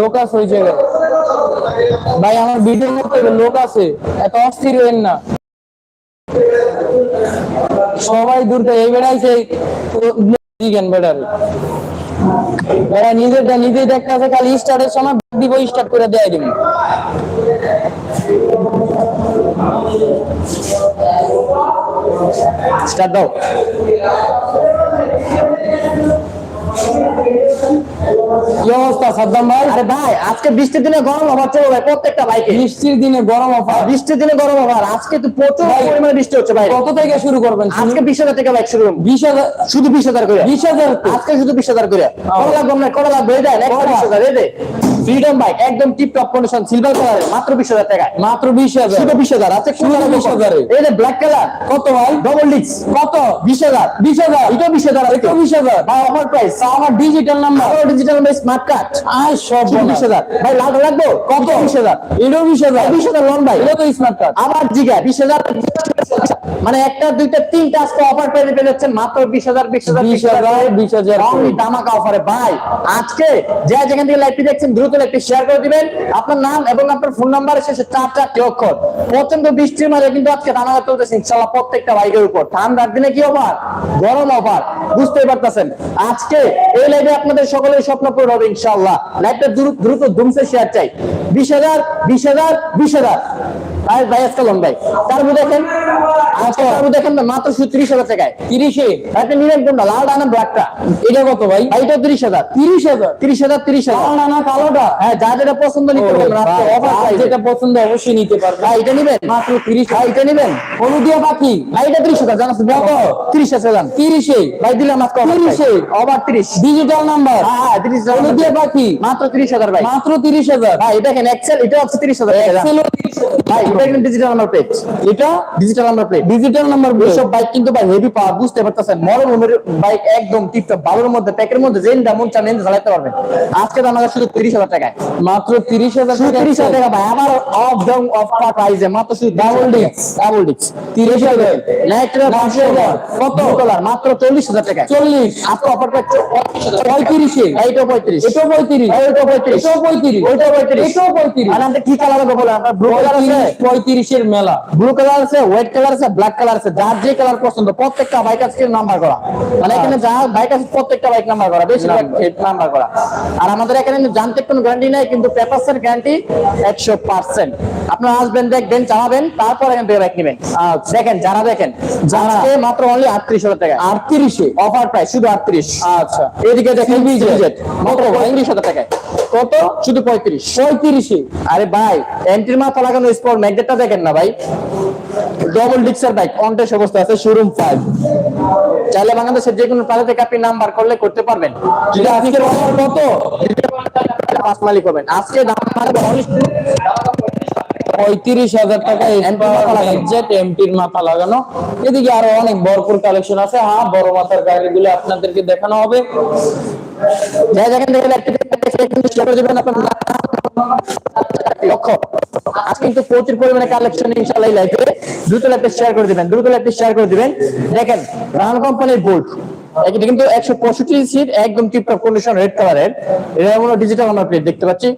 লোক আছে ওই জায়গায়। ভাই, আমার ভিডিও করতে হবে লোক আছে। এত অস্থির হইেন না। সবাই দূর থেকে, এই বেড়াইছে দিকেন বেড়ার বেড়া নিজেরটা নিজেই দেখতে আছে, খালি স্টার্টের সময় দিব স্টার্ট করে দেয় দিন। স্টার্ট দাও। কি অবস্থা সাদ্দাম ভাই? আরে ভাই আজকে বৃষ্টির দিনে গরম অফার চলো ভাই প্রত্যেকটা বাইকে। বৃষ্টির দিনে গরম অফার? বৃষ্টির দিনে গরম অফার। আজকে তো প্রচুর পরিমাণে বৃষ্টি হচ্ছে ভাই। কত থেকে শুরু করবেন আজকে বিশ হাজার থেকে বাইক শুরু করব। বিশ হাজার শুধু বিশ হাজার করে। বিশ হাজার আজকে শুধু বিশ হাজার করে। কত লাগবে? বিশ হাজার ফ্রিডম বাইক একদম tip top condition silver colour মাত্র বিশ হাজার টাকা মাত্র বিশ হাজার। শুধু বিশ হাজার আচ্ছা শুধু 20,000 এই যে ব্ল্যাক কালার কত ভাই? ডবল ডিক্স কত? বিশ হাজার। বিশ হাজার। এটা বিশ হাজার এটা বিশ হাজার। ভাই আমার প্রাইস আমার digital number digital smart card আর সব শুধু বিশ হাজার। ভাই লাখ লাগবে? কত? বিশ হাজার। এটাও বিশ হাজার। বিশ হাজার লোন ভাই এটা তো স্মার্ট কার্ড আবার জিগা বিশ হাজার? মানে একটা দুইটা তিনটা আজকে অফার পেয়ে পেয়ে মাত্র বিশ হাজার বিশ হাজার বিশ হাজার। বিশ হাজার দামাকা অফারে ভাই আজকে যে যেখান থেকে লাইভটি দেখছেন দ্রুত লাইভটি শেয়ার করে দিবেন। আপনার নাম এবং আপনার ফোন নাম্বারের শেষে চার চারটি অক্ষর। প্রচণ্ড বৃষ্টির মাঝে কিন্তু আজকে দামাকা চলতেছে ইনশাল্লাহ প্রত্যেকটা বাইকের উপর। ঠান্ডার দিনে কি অফার গরম অফার বুঝতেই পারতেছেন। আজকে এই লাইভে আপনাদের সকলের স্বপ্ন পূরণ হবে ইনশাল্লাহ লাইভটা দ্রুত দ্রুত ধুমসে শেয়ার চাই। বিশ হাজার বিশ হাজার বিশ হাজার। আর ভাই আজকে লোন তারপর দেখেন। আজকে তারপর দেখেন মাত্র শুধু হাজার টাকায়। তিরিশে? কোনটা? ব্ল্যাকটা? এটা কত ভাই? এটা তিরিশ হাজার। তিরিশ হাজার? তিরিশ হাজার তিরিশ হাজার। কালো না কালোটা? হ্যাঁ যা যেটা পছন্দ নিতে পারবেন রাত্রে অফার ভাই, প্রাইসে যেটা পছন্দ অবশ্যই নিতে পারবে ভাই এটা নিবেন? মাত্র তিরিশ ভাই এটা নিবেন? হলুদিয়া পাখি? ভাই এটা তিরিশ হাজার জানাস কত? তিরিশ হাজার জান। তিরিশে? ভাই দিলাম আজকে তিরিশে। ওভার তিরিশ। ডিজিটাল নাম্বার হ্যাঁ হ্যাঁ তিরিশ হাজার। হলুদিয়া পাখি? মাত্র তিরিশ হাজার ভাই। মাত্র তিরিশ হাজার? ভাই এটা দেখেন এক্সেল এটা হচ্ছে তিরিশ হাজার টাকা জান। Excel ও 30,000 ভাই এটা কিন্তু ডিজিটাল নাম্বার প্লেট এটা? Digital number plate digital number এইসব বাইক কিন্তু ভাই হেভি পাওয়ার বুঝতে পারতেছেন? মরমের বাইক একদম টিপটপ ভালোর মধ্যে প্যাকের মধ্যে যেন যেমন চান চালাতে পারবেন। আজকে দাম শুধু তিরিশ হাজার টাকায়। মাত্র তিরিশ হাজার শুধু টাকা। তিরিশ হাজার টাকা ভাই আমার অফ ডাউন অফ প্রাইসে মাত্র শুধু ডাবল ডিক্স ডাবল ডিক্স তিরিশ হাজার নাইট্রা কত? ডলার মাত্র চল্লিশ হাজার টাকা। চল্লিশ। আজকে অফার পাচ্ছ পঁয়ত্রিশে এইটা পঁয়ত্রিশ এটাও পঁয়ত্রিশ। এইটা পঁয়ত্রিশ। এটাও পঁয়ত্রিশ। ওইটা পঁয়ত্রিশ। এটাও পঁয়ত্রিশ। আর আমাদের কি কালার বলে আপনার ব্লু কালার আছে? পঁয়ত্রিশের মেলা। ব্লু কালার আছে হোয়াইট কালার আছে ব্ল্যাক কালার আছে যার যে কালার পছন্দ প্রত্যেকটা বাইক আজকে নাম্বার করা। মানে এখানে যা বাইক আছে প্রত্যেকটা বাইক নাম্বার করা বেশিরভাগ নাম্বার করা। আর আমাদের এখানে যান্ত্রিক কোনো গ্যারান্টি নাই কিন্তু পেপারসের গ্যারান্টি একশো পার্সেন্ট আপনারা আসবেন দেখবেন চালাবেন তারপর এখান থেকে বাইক নেবেন। আচ্ছা, দেখেন যারা দেখেন যারা- মাত্র অনলি আটত্রিশ হাজার টাকা। আটত্রিশে? অফার প্রাইস শুধু আটত্রিশ। আচ্ছা। এদিকে দেখেন মাত্র পঁয়ত্রিশ হাজার টাকায়। কত? শুধু পঁয়ত্রিশ। পঁয়ত্রিশে? আরে ভাই এন্ট্রির মাথা লাগানো স্পোর্ট ম্যাগনেটটা দেখেন না ভাই। ডবল ডিক্সার বাইক অনটেস অবস্থা আছে শোরুম ফাইভ চাইলে বাংলাদেশের যে কোনো প্রান্ত থেকে আপনি নাম্বার করলে করতে পারবেন। যদি আজকের অফার কত? পাঁচ মালিক হবেন। আজকে দাম পঁয়ত্রিশ হাজার টাকা এক্সাক্ট এমটির মাথা লাগানো। এদিকে আরও অনেক ভরপুর কালেকশন আছে। হ্যাঁ বড় মাথার গাড়িগুলো আপনাদেরকে দেখানো হবে। যে যেখান লক্ষ্য। কিন্তু প্রচুর পরিমাণে কালেকশন লাইফে দ্রুত শেয়ার করে দিবেন দ্রুত শেয়ার করে দিবেন। দেখেন কোম্পানির বোল্ট এটা কিন্তু একশো পঁয়ষট্টি সিট একদম টিপটপ কন্ডিশন রেড কালারের এটা ডিজিটাল প্লেট দেখতে পাচ্ছি।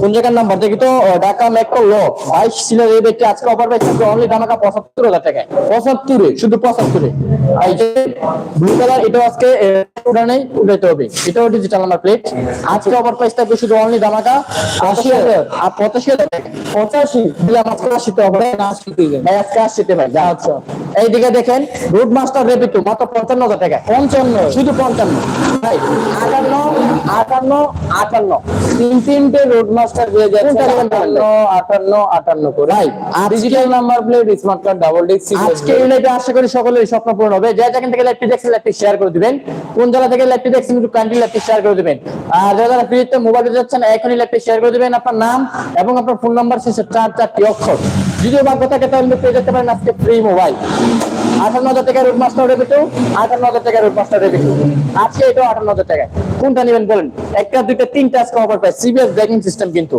কোন জায়গার নাম্বার? দেখি তো ঢাকা মেট্রো ল বাইশ সিলের এই ব্যক্তি আজকে অফার পাইছে অনলি ধামাকা পঁচাত্তর হাজার টাকায়। পঁচাত্তরে, শুধু পঁচাত্তরে। ব্লু কালার এটাও আজকে উড়া নেই হবে। এটাও ডিজিটাল নাম্বার প্লেট আজকে অফার প্রাইস থাকবে শুধু অনলি ধামাকা আশি হাজার। আর পঁচাশি হাজার। পঁচাশি দিলাম আজকে আশিতে আশিতে ভাই, আজকে আশিতে ভাই, যা আচ্ছা। এইদিকে দেখেন রুট মাস্টার রেপিটু মাত্র পঞ্চান্ন হাজার টাকা পঞ্চান্ন, শুধু পঞ্চান্ন। ভাই, আটান্ন আটান্ন আটান্ন। তিন তিনটে রোড মাস্টার যাচ্ছে। আটান্ন আটান্ন আটান্ন করে ভাই digital number plate smart card double disc আজকে এই লাইভে আশা করি সকলের স্বপ্ন পূরণ হবে। যে যেখান থেকে লাইভটি দেখছেন লাইভটি শেয়ার করে দিবেন। কোন জেলা থেকে লাইভটি দেখছেন একটু কাইন্ডলি লাইভটি শেয়ার করে দিবেন। আর যারা যারা ফ্রিতে মোবাইলে যাচ্ছেন এখনই লাইভটি শেয়ার করে দিবেন আপনার নাম এবং আপনার ফোন নাম্বার শেষে চার চারটি অক্ষর। যদিও ভাগ্য থাকে তাহলে পেয়ে যেতে পারেন আজকে ফ্রি মোবাইল আঠান্ন হাজার টাকা রুট মাস্টার রেবিটু আঠান্ন হাজার টাকা রুট মাস্টার রেবিটু আজকে এটাও আঠান্ন হাজার টাকা কোনটা নেবেন বলেন? একটা, দুইটা, তিনটা আজকে অফার পায়। সিবিএস ব্যাকিং সিস্টেম কিন্তু।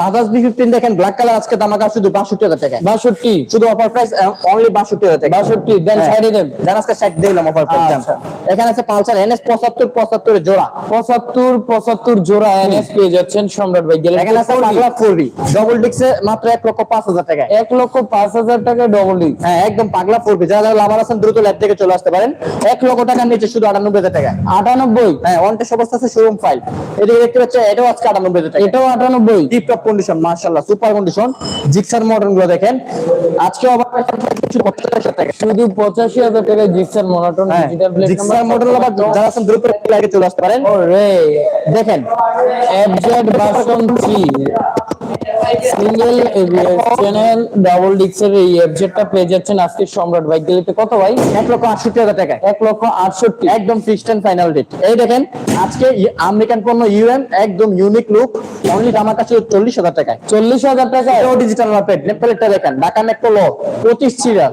বাজাজ বি ফিফটিন দেখেন ব্ল্যাক কালার আজকে দামাকা শুধু বাষট্টি হাজার টাকা বাষট্টি। শুধু অফার প্রাইস অনলি বাষট্টি হাজার টাকা বাষট্টি দেন হ্যাঁ। সাইডে দেন। দেন আজকে ষাট দিলাম অফার প্রাইস আচ্ছা। এখানে আছে পালসার এনএস পঁচাত্তর পঁচাত্তর জোড়া। পঁচাত্তর পঁচাত্তর জোড়া এনএস পেয়ে যাচ্ছেন সম্রাট ভাই। গেলে এখানে আছে পাগলা ফোরবি ডবল ডিক্সে মাত্র এক লক্ষ পাঁচ হাজার টাকা এক লক্ষ পাঁচ হাজার টাকা ডবল ডি হ্যাঁ একদম পাগলা ফোরবি যারা যারা লাভার আছেন দ্রুত ল্যাব থেকে চলে আসতে পারেন। এক লক্ষ টাকার নিচে শুধু আটানব্বই হাজার টাকা আটানব্বই? হ্যাঁ ওয়ান্টেড অবস্থা আছে শোরুম ফাইল এদিকে দেখতে পাচ্ছেন এটাও আজকে আটানব্বই হাজার টাকা এটাও আটানব্বই কন্ডিশন মার্শাল্লাহ সুপার কন্ডিশন জিক্সার মডেলগুলো দেখেন। আজকে আবার শুধু পঁচাশি হাজার টাকা জিক্সার মনোটন জিক্সার মডেল আবার যারা আছেন দ্রুত চলে আসতে পারেন। দেখেন FZ version 3 single channel double ডিক্সের এই এফজেডটা পেয়ে যাচ্ছেন আজকে সম্রাট বাইক গেলিতে কত ভাই? এক লক্ষ আটষট্টি হাজার টাকা এক লক্ষ আটষট্টি। একদম এন্ড ফাইনাল রেট এই দেখেন আজকে আমেরিকান পণ্য ইউএম একদম ইউনিক লুক অনলি আমার কাছে চল্লিশ হাজার টাকায়। চল্লিশ হাজার টাকা ডিজিটাল মার্কেট নেপলেটটা দেখেন ঢাকা নেপল পঁচিশ সিরিয়াল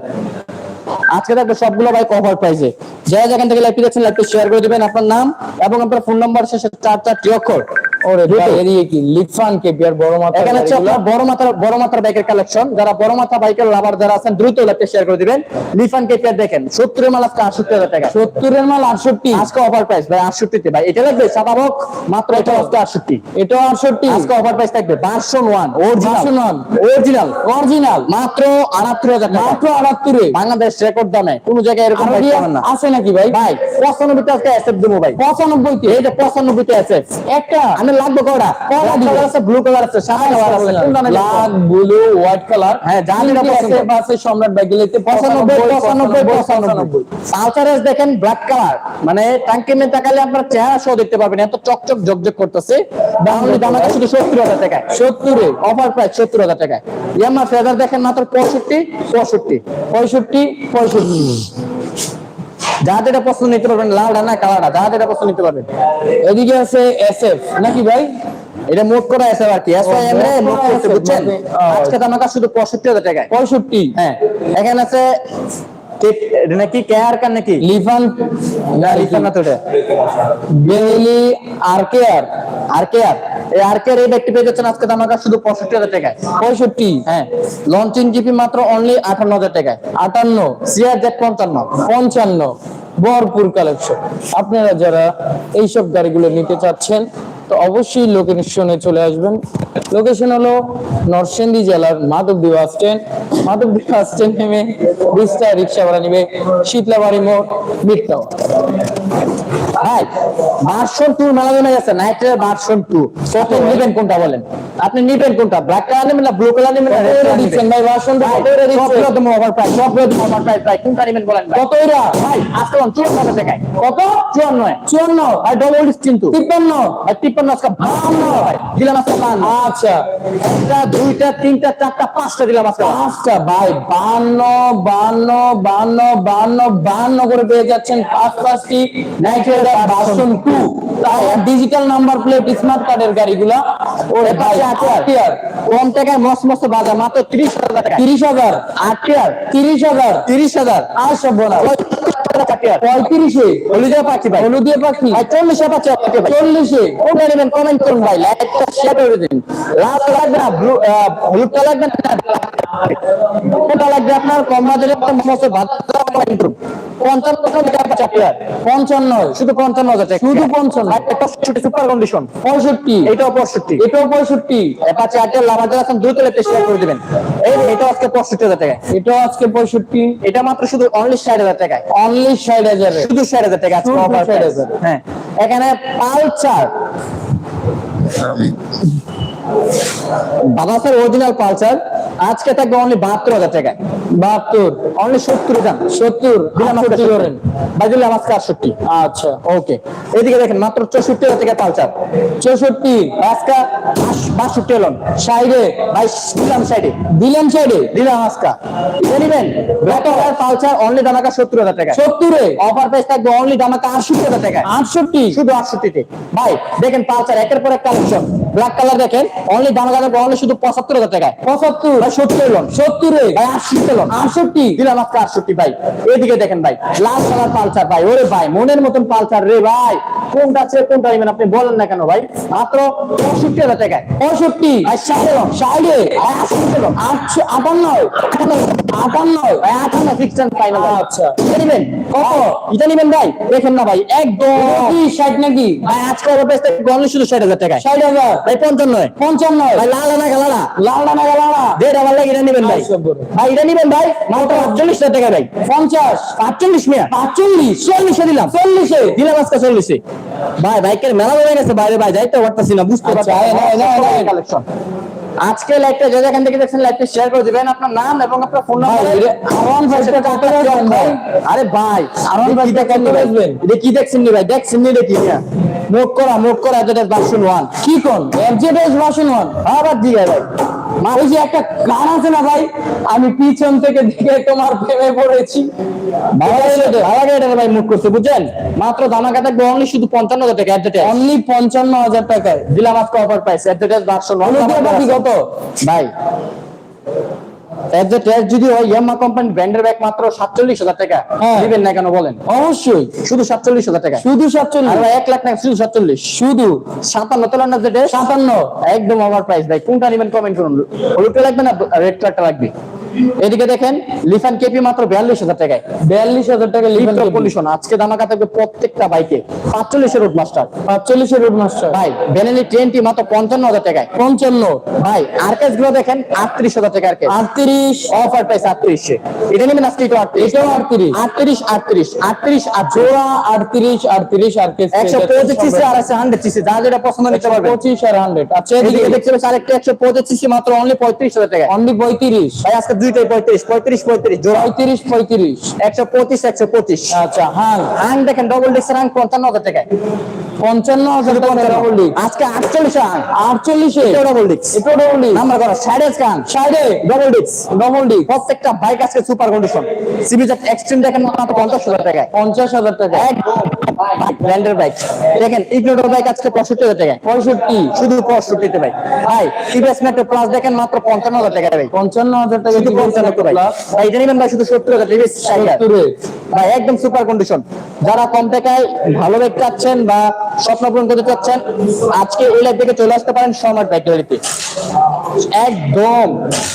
আজকে দেখো সবগুলো ভাই কভার প্রাইসে যারা যেখান থেকে লাইভটি দেখছেন লাইভটি শেয়ার করে দিবেন আপনার নাম এবং আপনার ফোন নাম্বার শেষে চার চারটি অক্ষর। ওরে দ্রুত। কি? লিফান কেপিয়ার বড় মাথা এখানে হচ্ছে আপনার বড় মাত্রার বড় মাত্রার বাইকের কালেকশন যারা বড় মাত্রা বাইকের লাভার যারা আছেন দ্রুত লাইভটি শেয়ার করে দিবেন। লিফান কেপিআর দেখেন সত্তরের মাল আজকে আটষট্টি হাজার টাকা। সত্তরের মাল আটষট্টি? আজকে অফার প্রাইস ভাই আটষট্টিতে ভাই। এটা লাগবে সাদাবক মাত্র এটা আজকে আটষট্টি। এটাও আটষট্টি? আজকে অফার প্রাইস থাকবে version one original original original মাত্র আটাত্তর হাজার টাকা। মাত্র আটাত্তরে? বাংলাদেশ রেকর্ড দামে। কোন জায়গায় এরকম আরও বাইক কি পাবেন না। আছে নাকি ভাই? ভাই পঁচানব্বইতে আজকে এসএফ দেবো ভাই। পঁচানব্বইতে? এই যে পঁচানব্বইতে এসএফ একটা। আমি লাগবে কটা কটা কালার আছে ব্লু কালার আছে সাদা কালার আছে। ব্ল্যাক ব্লু হোয়াইট কালার হ্যাঁ, যা যেটা পছন্দ। আছে সম্রাট বাইক গেলিতে পঁচানব্বই পঁচানব্বই পঁচানব্বই দেখেন ব্ল্যাক কালার মানে টাঙ্কি মেয়ে তাকালে আপনার চেহারা সহ দেখতে পাবেন। এত চকচক ঝকঝক করতেছে। বাংলা দাম আছে শুধু সত্তর হাজার টাকায়। সত্তরে। অফার প্রাইস সত্তর হাজার টাকায়। ইয়ামা ফেদার দেখেন মাত্র পঁয়ষট্টি পঁয়ষট্টি পঁয়ষট্টি পঁয়ষট্টি। যা যেটা পছন্দ নিতে পারবেন লালটা না কালারটা যা যেটা পছন্দ নিতে পারবেন। এদিকে আছে এসএফ নাকি ভাই? এটা মোট করা আছে আর কি। এস আই এম রে মোট করতে বুঝছেন? মানে, আজকে দাম আছে শুধু হাজার টাকায়। পঁয়ষট্টি? হ্যাঁ। এখানে আছে নাকি কেয়ার কার নাকি? লিফান না লিখা না তো বেলি আর কে আর কেয়ার। এই আর কেয়ার এই ব্যক্তি পেয়ে যাচ্ছেন আজকে দাম শুধু পঁয়ষট্টি হাজার টাকায়। পঁয়ষট্টি? হ্যাঁ। লঞ্চিং জিপি মাত্র অনলি আঠান্ন হাজার টাকায়। আটান্ন। সিআর জেড পঞ্চান্ন। পঞ্চান্ন। ভরপুর কালেকশন আপনারা যারা এইসব গাড়িগুলো নিতে চাচ্ছেন, তো অবশ্যই লোকেশনে চলে আসবেন। লোকেশন হলো নরসিংদী জেলার Madhabdi bus stand Madhabdi bus stand নেমে বিশটা রিক্সা ভাড়া নিবে, শীতলাবাড়ি মোড় মিড ভাই ভার্সন টু মেলা গেছে নাইট্রের ভার্সন টু আপনি নিবেন কোনটা বলেন? আপনি নিবেন কোনটা? ব্ল্যাক কালার নেবেন না ব্লু কালার নেবেন না কত কালার দিচ্ছেন? ভাই ভার্সন ভাই, সবগুলো তো ওভার প্রাইস সবগুলো তো ওভার প্রাইস ভাই কোনটা নেবেন বলেন কত এরা ভাই আজকে অন চুয়ান্ন হাজার কত? চুয়ান্ন। নয় চুয়ান্ন। ভাই ডবল ডিস কিন্তু। তিপ্পান্ন। ভাই তিপ্পান্ন আজকে বাহান্ন ভাই দিলাম আজকে বাহান্ন আচ্ছা। একটা দুইটা তিনটা চারটা পাঁচটা দিলাম আজকে। পাঁচটা ভাই বান্ন বান্ন বান্ন বান্ন বান্ন করে পেয়ে যাচ্ছেন পাঁচ পাঁচটি rider version two digital number plate smart কার্ডের গাড়িগুলা। ও ভাই আটিয়ার কম টাকায় মস্ত মস্ত বাজার মাত্র তিরিশ হাজার টাকা তিরিশ হাজার। আটিয়ার তিরিশ হাজার। তিরিশ হাজার। আর সব বোনা আটিয়ার পঁয়ত্রিশে হলুদিয়া পাখি ভাই। হলুদিয়া পাখি। ভাই চল্লিশে পাচ্ছি চল্লিশে। কোনটা নেবেন কমেন্ট করুন ভাই। লাইকটা শেয়ার করে দিন। লাল লাগবে না ব্লু হলুদটা লাগবে না? কোনটা লাগবে আপনার কম বাজারে মস্ত ভাত পঞ্চান্ন টাকা চাপিয়ার পঞ্চান্ন শুধু পঞ্চান্ন হাজার টাকা। শুধু পঞ্চান্ন। সুপার কন্ডিশন পঁয়ষট্টি এটাও পঁয়ষট্টি। এটাও পঁয়ষট্টি। আটের লাভার আছেন দ্রুত লেপটে শেয়ার করে দিবেন। এই এটা আজকে পঁয়ষট্টি হাজার টাকা এটাও আজকে পঁয়ষট্টি। এটা মাত্র শুধু অনলি ষাট হাজার টাকায়। অনলি ষাট হাজারে শুধু ষাট হাজার টাকা আজকে শুধু offer 60,000 price। হ্যাঁ। এখানে পালচার বাবা স্যার অরিজিনাল পালচার আজকে থাকবে অনলি বাহাত্তর হাজার টাকায়। বাহাত্তর। অনলি সত্তর দাম। সত্তর। দিলাম আটষট্টি আজকে আটষট্টি। আচ্ছা ওকে। এদিকে দেখেন মাত্র চৌষট্টি হাজার টাকা পালচার চৌষট্টি। আজকা বাষট্টি এলন সাইডে। ভাই দিলাম সাইডে। দিলেন সাইডে। দিলাম আজকা। নিবেন? ব্ল্যাক কালার পালচার অনলি দামাকা সত্তর হাজার টাকা সত্তরে? অফার প্রাইস থাকবে অনলি দামাকা আটষট্টি হাজার টাকা আটষট্টি? শুধু আটষট্টিতে। ভাই দেখেন পালচার একের পর এক কালেকশন ব্ল্যাক কালার দেখেন অনলি দাম কালার অনলি শুধু পঁচাত্তর হাজার টাকায়। পঁচাত্তর? ভাই সত্তর লোন সত্তরে ভাই আশি লোন আটষট্টি? দিলাম আজকে আটষট্টি ভাই। এদিকে দেখেন ভাই লাল কালার পালসার ভাই। ওরে ভাই মনের মতন পালসার রে ভাই। কোনটা আছে কোনটা নেবেন আপনি বলেন না কেন ভাই। মাত্র পঁয়ষট্টি হাজার টাকায়। পঁয়ষট্টি? ভাই ষাট লোন ষাটে আশি লোন আটশো আটান্ন? আটান্ন। ভাই আঠান্ন ফিক্সড ফাইনাল আচ্ছা। এটা নিবেন? কত? এটা নিবেন ভাই? দেখেন না ভাই একদম। ষাট নাকি? ভাই আজকে অনলি শুধু ষাট হাজার টাকায়। ষাট হাজার? ভাই পঞ্চান্ন পঞ্চান্ন ভাই লাল না গালানা লাল ডানা গালানা দেড় আমার লাগে এটা নিবেন ভাই আচ্ছা। ভাই এটা নেবেন ভাই মালটা আটচল্লিশ টাকা ভাই পঞ্চাশ আটচল্লিশ মিয়া আটচল্লিশ চল্লিশে দিলাম চল্লিশে দিলাম আজকে চল্লিশে ভাই বাইকের মেলা হয়ে গেছে বাইরে ভাই যাইতে পারতাছি না বুঝতে আচ্ছা, পারছি। কালেকশন আজকে লাইভটা যে যেখান থেকে দেখছেন লাইভটা শেয়ার করে দিবেন। আপনার নাম এবং আপনার ফোন ভাই, নাম্বার এটা আরোহণ ভাইটা কত ভাই? আরে ভাই এটা কি ভাইটা দেখছেন কত ভাই? বেচবেন? এটা কি দেখছেন নি ভাই? দেখছেন নি দেখি মিয়া মুখ করা মুখ করা এটা ভার্সন 1 কি কোন? এফজেড ভার্সন 1 আবার দিয়ে ভাই ওই যে একটা গান আছে না ভাই আমি পিছন থেকে দেখে তোমার প্রেমে পড়েছি। ভাই মুখ করছে বুঝছেন? মাত্র দানা থাকবে অনলি শুধু পঞ্চান্ন হাজার টাকা অ্যাডভার্টাইজ অনলি পঞ্চান্ন হাজার টাকায়। দিলাম আজকে অফার প্রাইস অ্যাডভার্টাইজ অনুগ্রহ বাকি কত এ অ্যাডভার্টাইজ যদি হয় ইয়ামা কোম্পানি ব্র্যান্ডের ব্যাগ মাত্র সাতচল্লিশ হাজার টাকা। হ্যাঁ। দিবেন না কেন বলেন? অবশ্যই। শুধু সাতচল্লিশ হাজার টাকা। শুধু সাতচল্লিশ। এক লাখ টাকা শুধু সাতচল্লিশ। শুধু। সাতান্ন তোলার না যেটা সাতান্ন। একদম ওভার প্রাইস ভাই। কোনটা নেবেন কমেন্ট করুন। হলুদটা লাগবে না রেড কালারটা লাগবে? এদিকে দেখেন লিফান কেপি মাত্র বিয়াল্লিশ হাজার টাকায়। বিয়াল্লিশ হাজার টাকা লিফট কন্ডিশন আজকে দামাকা থাকবে প্রত্যেকটা বাইকে। পাঁচচল্লিশের রোড মাস্টার পাঁচচল্লিশের রোড মাস্টার ভাই বেনেলি টেনটি মাত্র পঞ্চান্ন হাজার টাকায়। পঞ্চান্ন। ভাই আরকেসগুলো দেখেন আটত্রিশ হাজার টাকা আরকেস আটত্রিশ। অফার প্রাইস আটত্রিশে। এটা নেবেন আজকে এটা আটত্রিশ। এটাও আটত্রিশ। আটত্রিশ আটত্রিশ আটত্রিশ আর জোড়া আটত্রিশ আটত্রিশ আর কেস একশো পঁচিশ সিসি আর আছে হান্ড্রেড সিসি যা যেটা পছন্দ নিতে পারবেন। পঁচিশ আর হান্ড্রেড আচ্ছা এদিকে এদিকে দেখতে পাচ্ছি আরেকটা একশো পঁচিশ সিসি মাত্র অনলি পঁয়ত্রিশ হাজার টাকা অনলি পঁয়ত্রিশ। ভাই আজকে দুইটাই পঁয়ত্রিশ পঁয়ত্রিশ পঁয়ত্রিশ। জোড়া পঁয়ত্রিশ পঁয়ত্রিশ। একশো পঁচিশ একশো পঁচিশ। আচ্ছা হ্যাঁ দেখেন ডবল পঞ্চান্ন হাজার টাকায়। পঞ্চান্ন হাজার টাকা ডাবল ডিস্ক আজকে আটচল্লিশ ডবল এটাও ডাবল ডিস্ক নাম্বার করা সাইডে আং সাইডে। ডবল ডবল ডিস্ক প্রত্যেকটা বাইক আজকে সুপার কন্ডিশন এক্সট্রিম দেখেন মাত্র পঞ্চাশ হাজার টাকায়। পঞ্চাশ হাজার টাকা ব্র্যান্ডের বাইক দেখেন ইগনোর বাইক আজকে পঁয়ষট্টি হাজার টাকায়। পঁয়ষট্টি। শুধু পঁয়ষট্টিতে ভাই মেট্রো প্লাস দেখেন মাত্র পঞ্চান্ন হাজার টাকা ভাই পঞ্চান্ন হাজার টাকা পঞ্চান্ন ভাই এটা নিবেন ভাই শুধু সত্তর হাজার ভাই একদম সুপার কন্ডিশন যারা কম টাকায় ভালো বাইক চাচ্ছেন বা স্বপ্ন পূরণ করতে চাচ্ছেন, আজকে এই লাইফ থেকে চলে আসতে পারেন সময় বাইক গ্যালারিতে একদম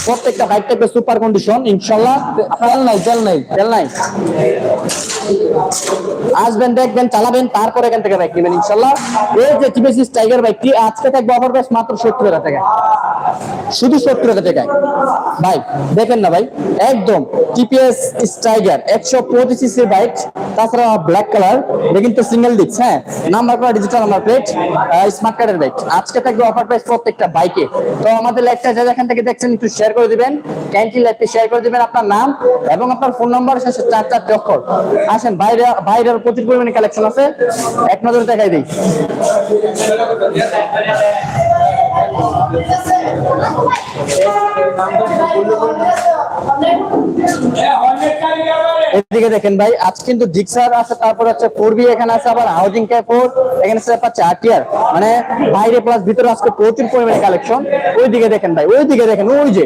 প্রত্যেকটা বাইক টাইপে সুপার কন্ডিশন ইনশাল্লাহ। তেল নাই তেল নাই তেল নাই। আসবেন, দেখবেন, চালাবেন, তারপরে এখান থেকে বাইক নেবেন, ইনশাল্লাহ। এই যে টিভিএস টাইগার বাইকটি আজকে থাকবে অফার প্রাইস মাত্র সত্তর হাজার টাকা শুধু সত্তর হাজার টাকায়। ভাই, দেখেন না ভাই, একদম টিপিএস টাইগার একশো পঁচিশ সিসির বাইক তাছাড়া ব্ল্যাক কালার এটা কিন্তু সিঙ্গেল ডিস্ক হ্যাঁ? নাম্বার করা ডিজিটাল নাম্বার প্লেট স্মার্ট কার্ডের বাইক আজকে থাকবে অফার প্রাইস প্রত্যেকটা বাইকে তো আমাদের লাইভটা যা যেখান থেকে দেখছেন, একটু শেয়ার করে দিবেন। ক্যান্টিন লাইভটি শেয়ার করে দিবেন আপনার নাম এবং আপনার ফোন নাম্বার শেষে চার চারটি অক্ষর আসেন, বাইরে বাইরের প্রচুর পরিমাণে কালেকশন আছে। এক নজরে দেখাই দিই। এদিকে দেখেন ভাই, আজ কিন্তু ডিক্সার আছে, তারপর হচ্ছে ফোর বি এখানে আছে, আবার হাউজিং ক্যাফোর এখানে আছে পাচ্ছে আরটিআর মানে বাইরে প্লাস ভিতরে আজকে প্রচুর পরিমাণে কালেকশন ওই দিকে দেখেন ভাই ওই দিকে দেখেন, ওই যে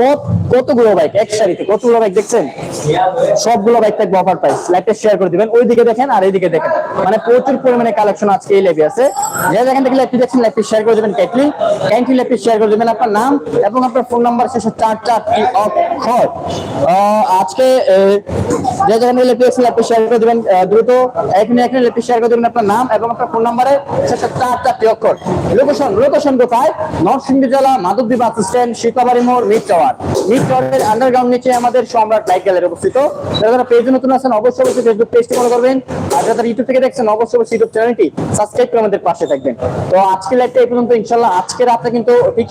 কত, কতগুলো বাইক এক সারিতে কতগুলো বাইক দেখছেন? সবগুলো বাইক থাকবে অফার প্রাইস লাইটটা শেয়ার করে দিবেন। ওই দিকে দেখেন আর এইদিকে দেখেন। মানে প্রচুর পরিমাণে কালেকশন আজকে এই লেভে আছে। যে যেখান থেকে লাইভটি দেখছেন লাইভটি শেয়ার করে দিবেন কাইটলি ক্যান্টি লাইভটি শেয়ার করে দিবেন আপনার নাম এবং আপনার ফোন নাম্বার শেষে চার চারটি অক্ষর। আজকে যে যেখানে লাইভটি দেখছেন লাইভটি শেয়ার করে দিবেন দ্রুত এখানে এখানে লাইভটি শেয়ার করে দিবেন আপনার নাম এবং আপনার ফোন নাম্বারে শেষে চার চারটি অক্ষর। লোকেশন লোকেশন কোথায়? নরসিংদী জেলা, মাধবদী বাস স্ট্যান্ড শীতলাবাড়ি মোড় মিড টাওয়ার। মিড টাওয়ারের আন্ডারগ্রাউন্ড নিচে আমাদের সম্রাট লাইট গ্যালারি অবস্থিত। যারা পেজে নতুন আছেন, অবশ্যই অবশ্যই ফেসবুক পেজটি ফলো করবেন। আর যারা ইউটিউব থেকে দেখছেন, অবশ্যই অবশ্যই ইউটিউব চ্যানেলটি সাবস্ক্রাইব করে আমাদের পাশে থাকবেন। তো আজকে লাইভটা এই পর্যন্ত ইনশাল্লাহ আজকে রাতে কিন্তু ঠিক